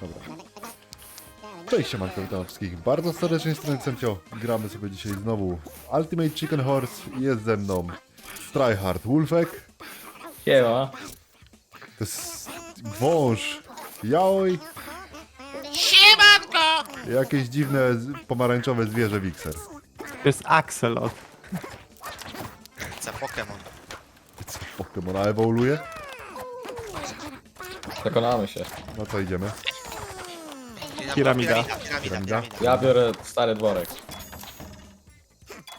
Dobra. Cześć, siemanko, witam wszystkich bardzo serdecznie z strony Cencio. Gramy sobie dzisiaj znowu w Ultimate Chicken Horse i jest ze mną Stryhard Wolfek, Siema. to jest wąż Jaoj Siemanko! jakieś dziwne z- pomarańczowe zwierzę Wixer. To jest Axelot. Chcę Pokémon. Co Pokemona ewoluuje? Przekonamy się. No co idziemy? Piramida. Piramida. Ja biorę stary dworek.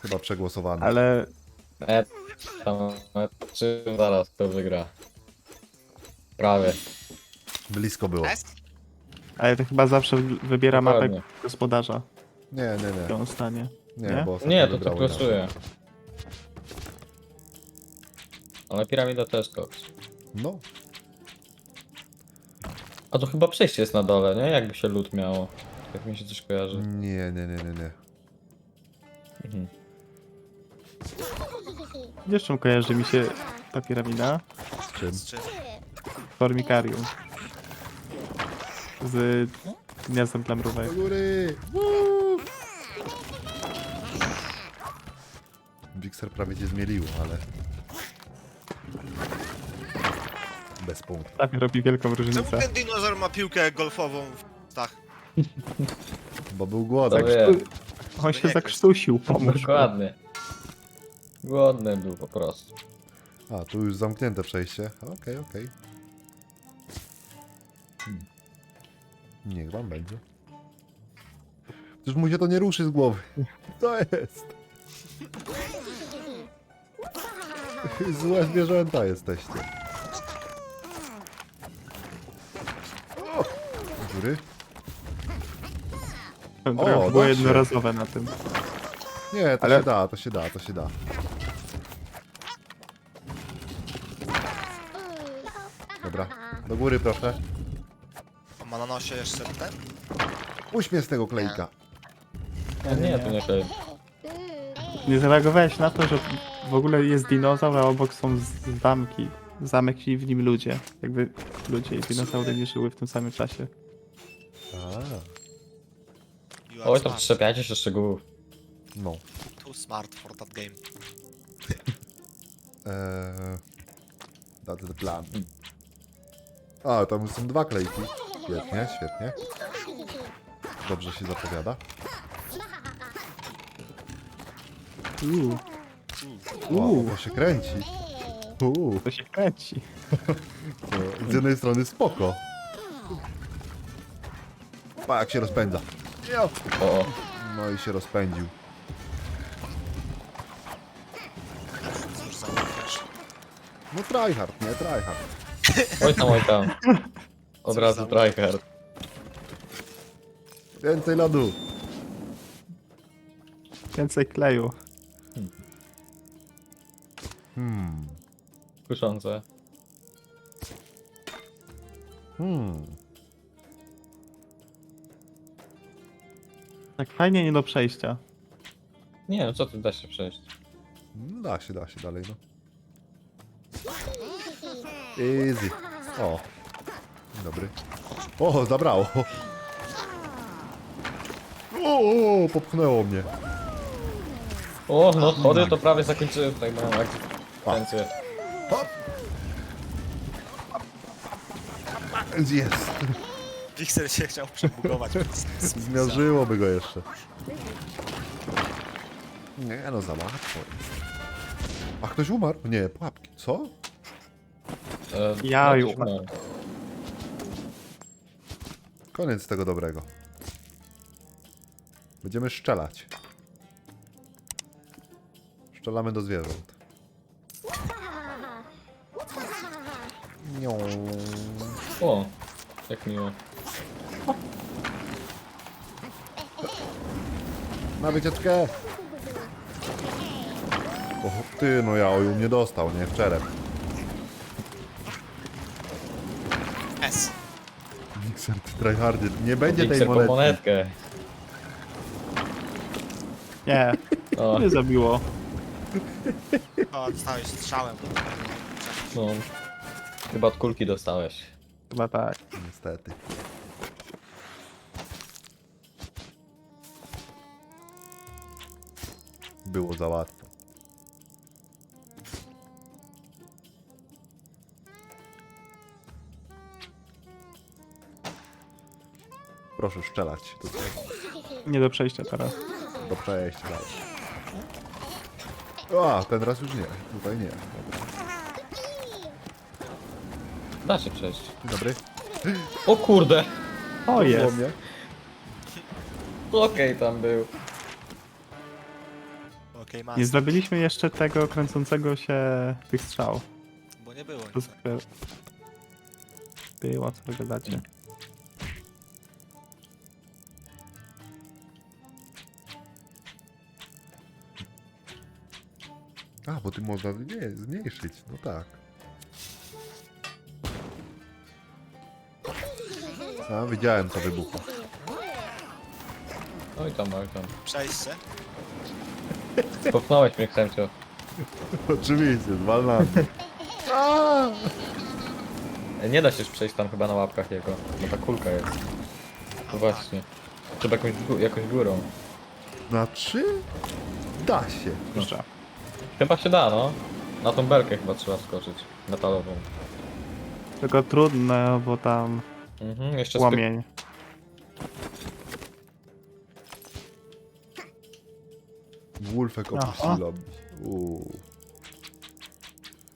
Chyba przegłosowany. Ale E, tam, e, czy zaraz kto wygra? Prawie. Blisko było. S? ale to chyba zawsze wy- wybiera mapę Dokładnie. gospodarza, Nie, nie, nie. on stanie. Nie, Nie? bo ostatnio Nie, to tak nasze. losuje. Ale piramida też koks. No, A to chyba przejście jest na dole, nie? Jakby się lód miało. Jak mi się coś kojarzy. nie, nie, nie, nie, nie. Mhm. Wiesz czym kojarzy mi się ta piramida? Z czym? Z czym? Formikarium. Z gniazdem klamrówek. Do góry! Woo! Wixer prawie cię zmieliło, ale... Bez punktu. Tak robi wielką Czemu różnicę. ten dinozaur ma piłkę golfową w ustach? Bo był głodny. To. On się zakrztusił, pomóż. Dokładnie. Głodny był po prostu. A, tu już zamknięte przejście. Okej, okej. Hmm. Niech wam będzie. Przecież mu się to nie ruszy z głowy. To jest. Złe zwierzęta jesteście. Góry? Trochę O, było da się. jednorazowe na tym. Nie, to Ale- się da, to się da, to się da. Dobra, do góry proszę. On ma na nosie jeszcze ten? Uśmiech z tego klejka. A nie, to nie klej. Nie zareagowałeś na to, że w ogóle jest dinozaur, a obok są z- zamki. Zamek i w nim ludzie. Jakby ludzie i dinozaury nie żyły w tym samym czasie. You are Oj, to smart. przyczepiajcie się szczegółów. no. Too smart for that game. Eee, that's the plan. A, tam są dwa klejki. Świetnie, świetnie. Dobrze się zapowiada. Uuu, Wow, Uuu. to się kręci. Uuu, to się kręci. to z jednej strony spoko. Pa, jak się rozpędza. Jo. O. No i się rozpędził. Cóż za wiesz. No tryhard, nie tryhard. Oj tam, oj tam. Od razu tryhard. Więcej lodu. Więcej kleju. Hmm. Kuszące. Hmm. Tak fajnie nie do przejścia. Nie no, co ty da się przejść? No, Da się, da się dalej, no. Easy. O. Dzień Dobry. O, zabrało. O, o, popchnęło mnie. O, no chody to prawie zakończyłem tak moją akcję. Hop. Jest. Pixel się chciał przebugować. Zmiażdżyłoby go jeszcze. Nie no, za łatwo. A ktoś umarł? Nie, pułapki. Co? E, Ja no, już- no. Koniec tego dobrego. Będziemy szczelać. Szczelamy do zwierząt. Nią. O, jak miło. Na wycieczkę! O, ty, no ja oju mnie dostał, nie? W czerep. S. Mixer, ty tryhardzie. Nie będzie tej Mixer po monetki. monetkę. Nie, O, nie zabiło. O, dostałeś strzałem. no. Chyba od kulki dostałeś. Chyba tak. Niestety. Było za łatwo. Proszę strzelać tutaj Nie do przejścia teraz. do przejścia dalej. A, ten raz już nie, tutaj nie. Dobra. Da się przejść. Dzień dobry. O kurde! O, jest. Okej, tam był. Okej, Nie okay, zrobiliśmy jeszcze tego kręcącego się tych strzał. bo nie było To nic. Było, co wy gadacie. A, bo ty można nie, zmniejszyć, no tak. A, widziałem co wybuchło. Oj tam, oj tam. Przejście. Popchnąłeś mnie, Ksemcio. Oczywiście, zwalnamy. Nie da się już przejść tam chyba na łapkach jego, bo ta kulka jest. No właśnie. Trzeba jakąś, gó- jakąś górą. Znaczy? Da się. Dobrze. Chyba się da, no. Na tą belkę chyba trzeba skoczyć. Metalową. Tylko trudne, bo tam Mhm, jeszcze spy- płomień. Wolfek Aha. opuścił lobby. Uuu,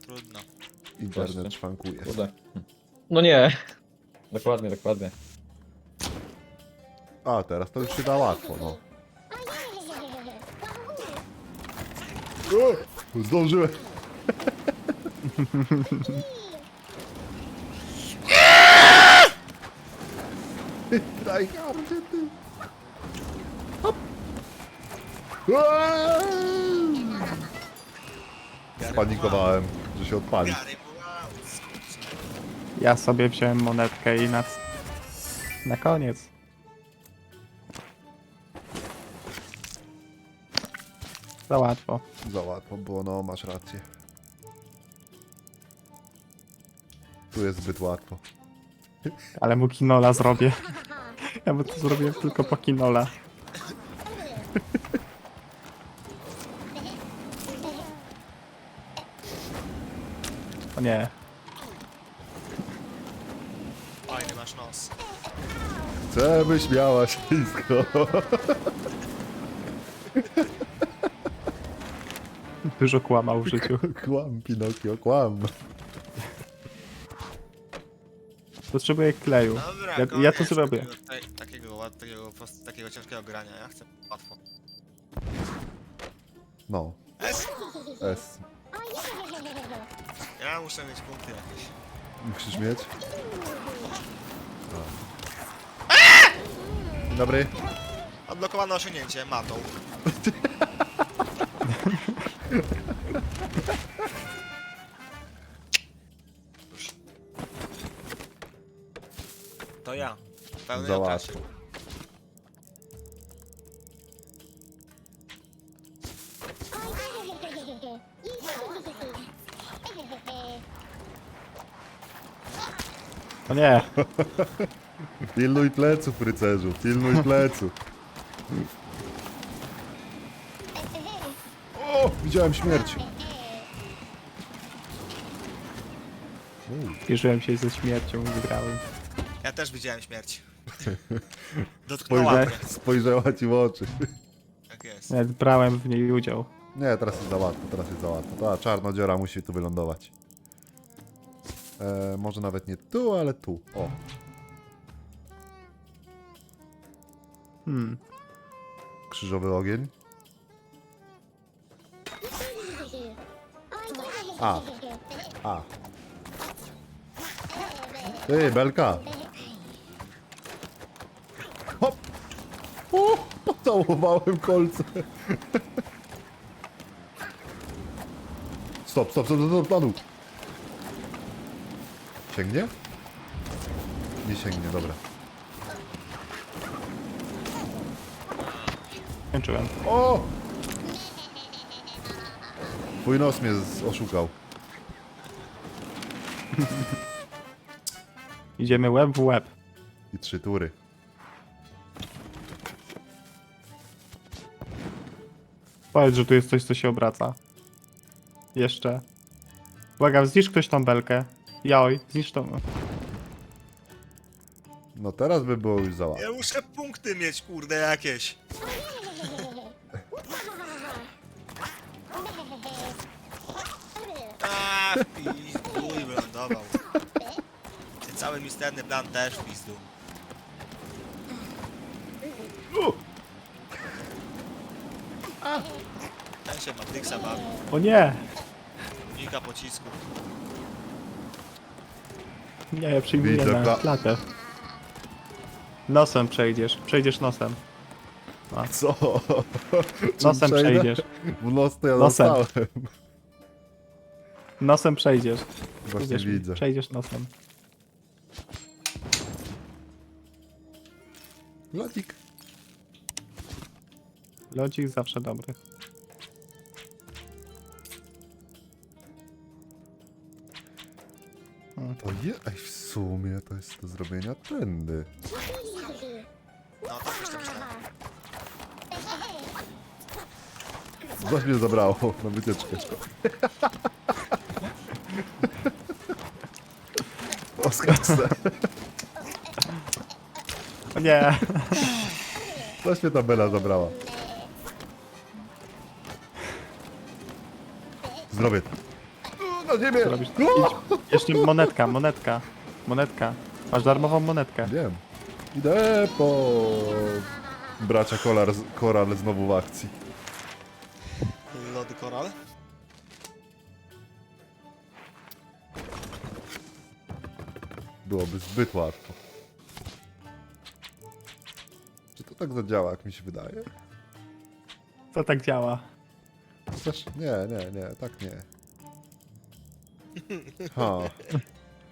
Trudno. internet Właśnie. szwankuje. Kurde. No nie. Dokładnie, dokładnie. A, teraz to już się da łatwo, no. O, zdążyłem. Tryhardzie, ty. Aaaa! Spanikowałem, że się odpali. Ja sobie wziąłem monetkę i na... Na koniec. Za łatwo. Za łatwo było, no masz rację. Tu jest zbyt łatwo. Ale mu kinola zrobię. Ja mu to zrobiłem tylko po kinola. O nie. Fajny masz nos. Chcę, byś miała ślisko. Dużo kłamał w życiu. Kłam, Pinokio, kłam. Potrzebuję kleju. Dobra, Ja, ja to koniec zrobię. Takiego, tej- takiego, takiego, takiego ciężkiego grania. Ja chcę łatwo. No, S. S. Ja muszę mieć punkty jakieś. Musisz mieć? Dzień Dobry. Odblokowane osiągnięcie, matą. To ja. W pełnej Za łatwo. O nie. Pilnuj pleców, rycerzu, pilnuj pleców. O, widziałem śmierć. Wierzyłem się ze śmiercią i wygrałem. Ja też widziałem śmierć. Dotknęła mnie. spojrzała ci w oczy. Tak jest. Nawet brałem w niej udział. Nie, teraz jest za łatwo, teraz jest za łatwo. Ta czarnodziora musi tu wylądować. E, może nawet nie tu, ale tu. O, Hmm. krzyżowy ogień. A. A. Ty, belka. Hop. O, pocałowałem kolce. Stop, stop, stop, stop, na dół. Sięgnie? Nie sięgnie, dobra. Kończyłem. O! Twój nos mnie z- oszukał. Idziemy łeb w łeb. I trzy tury. Powiedz, że tu jest coś, co się obraca. Jeszcze. Błagam, zniszcz ktoś tą belkę. Joj, zniszcz tą... No teraz by było już za łatwo. Ja muszę punkty mieć, kurde, jakieś. A, w pizdu i wylądował. Ten cały misterny plan też w pizdu. Ten się Matrixa bawi. O nie! Unika pocisku. Nie, ja przyjmuję Widzę, na kla- klatę. Nosem przejdziesz, przejdziesz nosem. Co? Czym Nosem przejdę? przejdziesz. W nos to ja Nosem. dostałem. Nosem przejdziesz. Właśnie mi, widzę. Przejdziesz nosem. Lodzik. Lodzik zawsze dobry. To je... Ej, w sumie to jest do zrobienia tędy. No to coś tam myślałem. Coś mnie zabrało na wycieczkę. Oskar se. O nie! Coś mnie ta Bela zabrała. Zdrowie. Na ziemię! Robisz? Idź. Jeszcze monetka, monetka. Monetka. Masz darmową monetkę. Wiem. Idę po... Bracia Kolar, Koral znowu w akcji. Lody koral. Byłoby zbyt łatwo. Czy to tak zadziała, jak mi się wydaje? To tak działa. Chociaż nie, nie, nie, tak nie. Ha.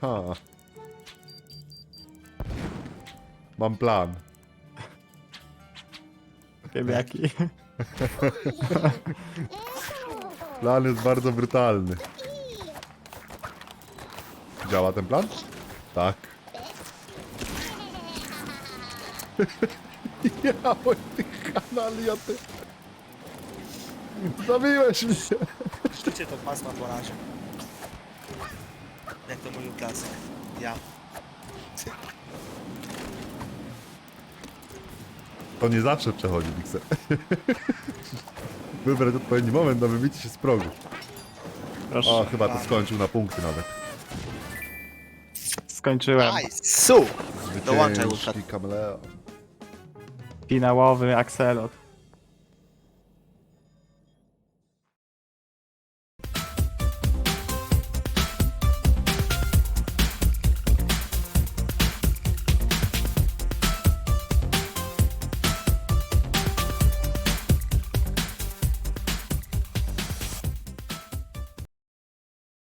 Ha. Mam plan. Wiem jaki. Plan jest bardzo brutalny. Działa ten plan? Tak. ja, oj, ty kanalio, ty. Zabiłeś mnie. Sztucie to pasma po razie. Jak to mówił klasyk. Ja. To nie zawsze przechodzi, Mixer. Wybrać odpowiedni moment na wybicie się z progu. Proszę. O, chyba to skończył na punkty nawet. Skończyłem. Nice. Su! Dołączaj Łukasz. kameleon. Finałowy Axelot.